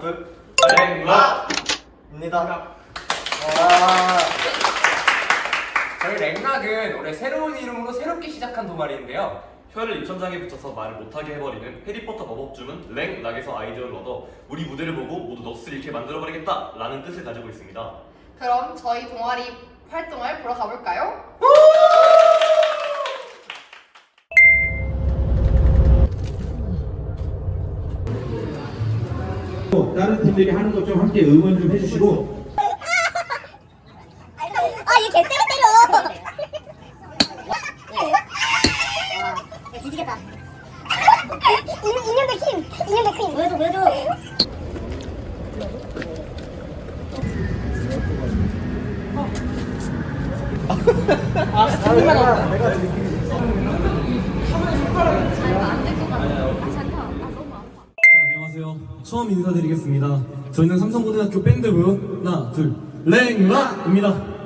둘 랭락입니다. 와. 저희 랭락은 올해 새로운 이름으로 새롭게 시작한 동아리인데요. 혀를 입천장에 붙여서 말을 못하게 해버리는 해리포터 마법주문 랭락에서 아이디어를 얻어 우리 무대를 보고 모두 넋을 잃게 만들어버리겠다 라는 뜻을 가지고 있습니다. 그럼 저희 동아리 활동을 보러 가볼까요? 다른 팀들이 하는 것 좀 함께 응원 좀 해주시고 아, 얘 개쎄게 때려! 와, 뒤지겠다. 인연의 힘! 인연의 힘! 보여줘, 보여줘! 자, 안녕하세요. 처음 인사드리겠습니다. 저희는 삼성고등학교 밴드부 하나, 둘, 랭락입니다.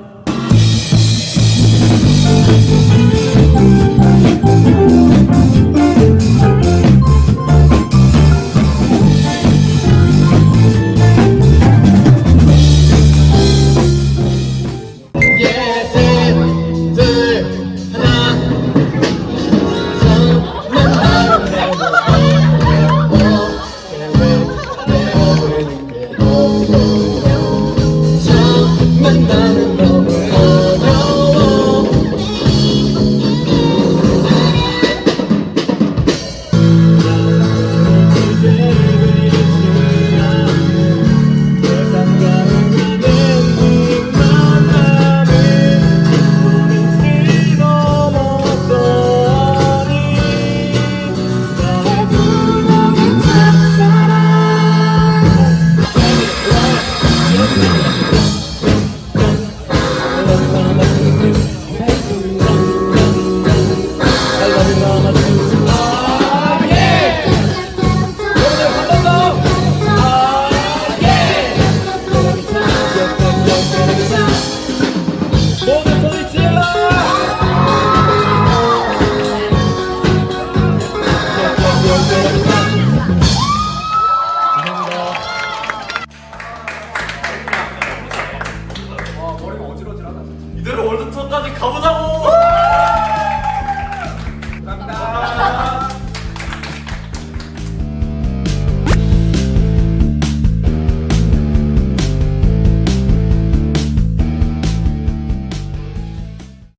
이대로 월드 투어까지 가보자고!